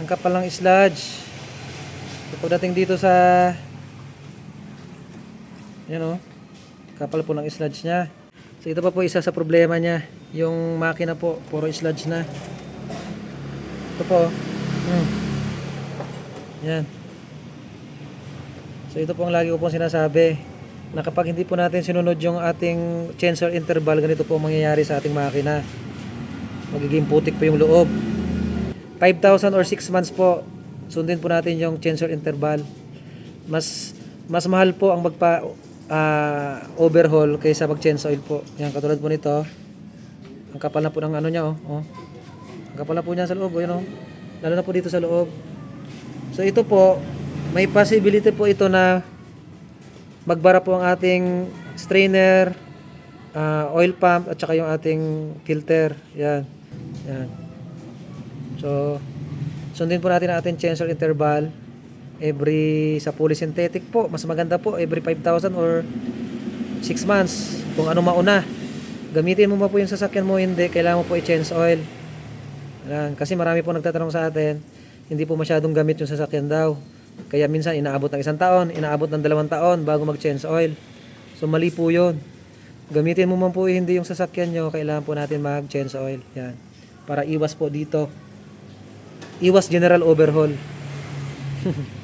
Ang kapal ng sludge. So, pagdating dito sa yan o. Kapal po ng sludge niya. So ito pa po isa sa problema niya. Yung makina po, puro sludge na. Ito po. Hmm. Yan. So ito po ang lagi ko pong sinasabi na kapag hindi po natin sinunod yung ating chainsaw interval, ganito po ang mangyayari sa ating makina. Magiging putik po yung loob. 5,000 or 6 months po, sundin po natin yung chainsaw interval. Mas mas mahal po ang magpa ah, overhaul kaysa mag chainsaw oil po. Yan katulad po nito. Ang kapal na po ng ano niya oh. oh. Ang kapal na po niya sa loob, oh, yun oh. Lalo na po dito sa loob. So ito po, may possibility po ito na magbara po ang ating strainer, ah, oil pump at saka yung ating filter. Yan. Yan. So, sundin po natin ang ating chainsaw interval every sa synthetic po. Mas maganda po every 5,000 or 6 months kung ano mauna. Gamitin mo ba po yung sasakyan mo hindi, kailangan mo po i-change oil. Yan. Kasi marami po nagtatanong sa atin, hindi po masyadong gamit yung sasakyan daw. Kaya minsan inaabot ng isang taon, inaabot ng dalawang taon bago mag-change oil. So mali po yun. Gamitin mo man po hindi yung sasakyan nyo, kailangan po natin mag-change oil. Yan. Para iwas po dito. Iwas general overhaul.